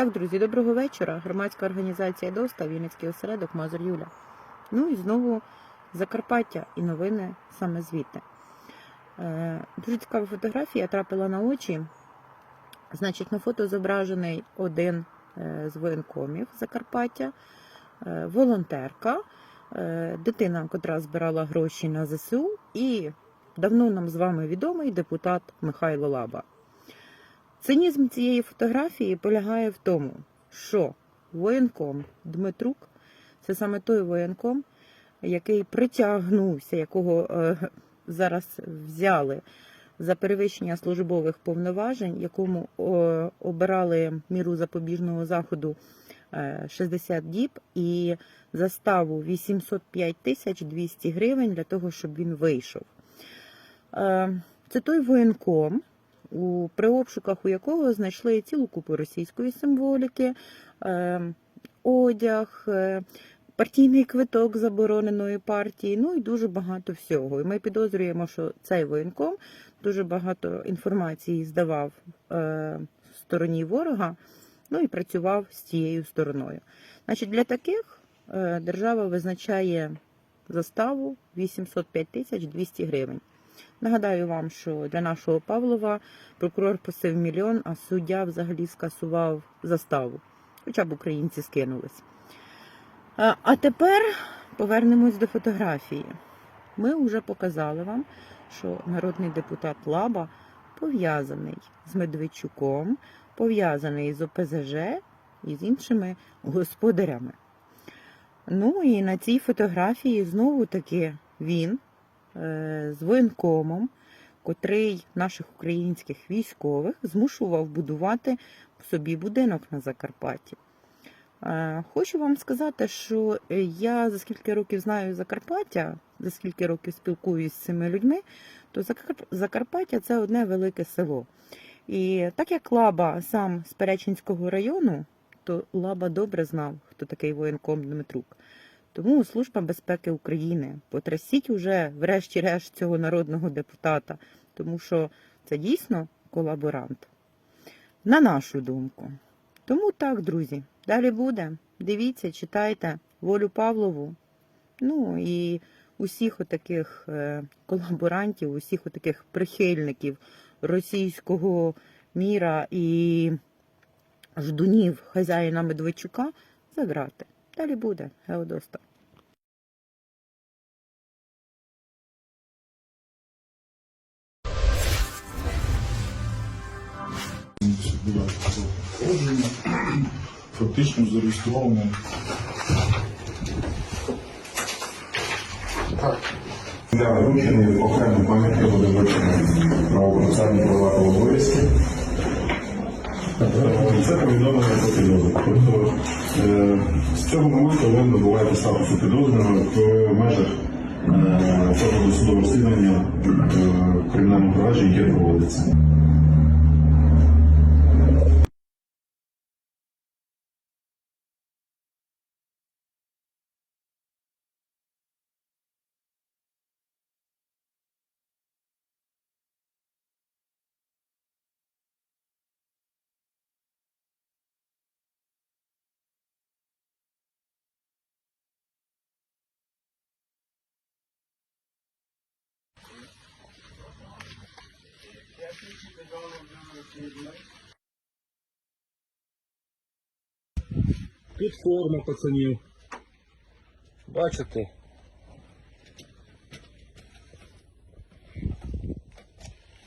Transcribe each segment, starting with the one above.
Так, друзі, доброго вечора. Громадська організація ДОСТА, Вінницький осередок, Мазур Юля. Ну і знову Закарпаття і новини саме звідти. Е, Дуже цікава фотографія трапила на очі. Значить, на фото зображений один е, з воєнкомів Закарпаття, е, волонтерка, е, дитина, котра збирала гроші на ЗСУ, і давно нам з вами відомий депутат Михайло Лаба. Цинізм цієї фотографії полягає в тому, що воєнком Дмитрук це саме той воєнком, який притягнувся, якого е, зараз взяли за перевищення службових повноважень, якому е, обирали міру запобіжного заходу е, 60 діб і заставу 805 тисяч 200 гривень для того, щоб він вийшов. Е, Це той воєнком, у при обшуках у якого знайшли цілу купу російської символіки, е, одяг, е, партійний квиток забороненої партії, ну і дуже багато всього. І ми підозрюємо, що цей воєнком дуже багато інформації здавав е, стороні ворога, ну і працював з цією стороною. Значить, для таких е, держава визначає заставу 805 тисяч 200 гривень. Нагадаю вам, що для нашого Павлова прокурор просив мільйон, а суддя взагалі скасував заставу. Хоча б українці скинулись. А, тепер повернемось до фотографії. Ми вже показали вам, що народний депутат Лаба пов'язаний з Медведчуком, пов'язаний з ОПЗЖ і з іншими господарями. Ну і на цій фотографії знову таки він з воєнкомом, котрий наших українських військових змушував будувати собі будинок на Закарпатті. Е, Хочу вам сказати, що я за скільки років знаю Закарпаття, за скільки років спілкуюсь з цими людьми, то Закарпаття це одне велике село. І так як Лаба сам з Перечинського району, то Лаба добре знав, хто такий воєнком Дмитрук. Тому Служба безпеки України потрясіть уже, врешті-решт, цього народного депутата, тому що це дійсно колаборант. На нашу думку. Тому так, друзі, далі буде. Дивіться, читайте Волю Павлову. Ну і усіх отаких е, колаборантів, усіх отаких прихильників російського міра і ждунів хазяїна Медведчука заграти. Далі буде, Геодоста. Фактично зареєстровано. Для вручений окремим пам'яткам буде вручено правопорушальні права та обов'язки. Це повідомлення про підозру. Тобто е, з цього моменту ви набуваєте статусу підозрюваного в межах е, цього досудового розслідування е, кримінального провадження, яке проводиться. Тут форма пацанів. Бачите?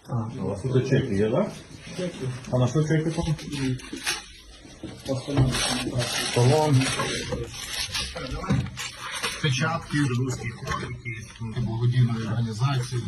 А, у вас тут чеки є, так? А на що чеки там? Талон. Печатки русські хроники, благодійної організації.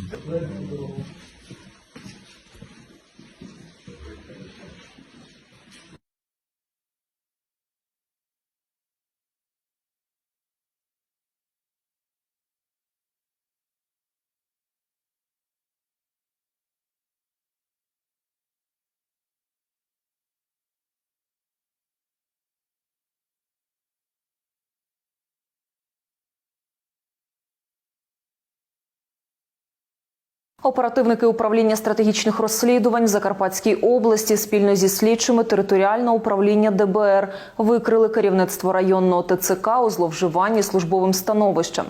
Оперативники управління стратегічних розслідувань в Закарпатській області спільно зі слідчими територіального управління ДБР викрили керівництво районного ТЦК у зловживанні службовим становищем.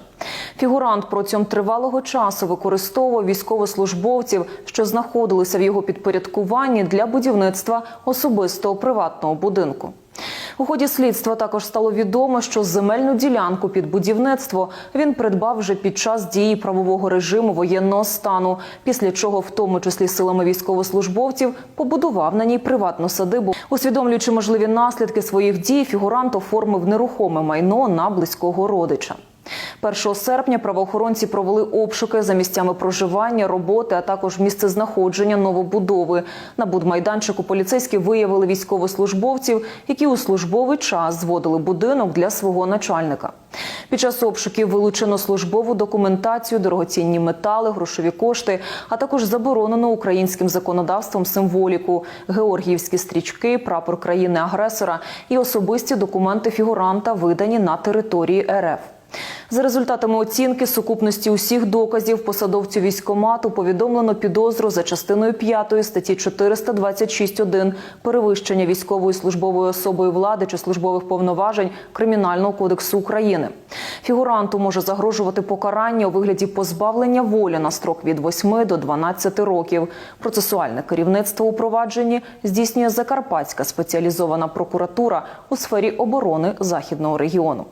Фігурант протягом тривалого часу використовував військовослужбовців, що знаходилися в його підпорядкуванні для будівництва особистого приватного будинку. У ході слідства також стало відомо, що земельну ділянку під будівництво він придбав вже під час дії правового режиму воєнного стану, після чого, в тому числі силами військовослужбовців, побудував на ній приватну садибу. Усвідомлюючи можливі наслідки своїх дій, фігурант оформив нерухоме майно на близького родича. 1 серпня правоохоронці провели обшуки за місцями проживання, роботи, а також місце знаходження новобудови. На будмайданчику поліцейські виявили військовослужбовців, які у службовий час зводили будинок для свого начальника. Під час обшуків вилучено службову документацію, дорогоцінні метали, грошові кошти, а також заборонено українським законодавством символіку, георгіївські стрічки, прапор країни-агресора і особисті документи фігуранта, видані на території РФ. За результатами оцінки сукупності усіх доказів посадовцю військомату повідомлено підозру за частиною 5 статті 426.1 перевищення військовою службовою особою влади чи службових повноважень Кримінального кодексу України. Фігуранту може загрожувати покарання у вигляді позбавлення волі на строк від 8 до 12 років. Процесуальне керівництво у провадженні здійснює Закарпатська спеціалізована прокуратура у сфері оборони західного регіону.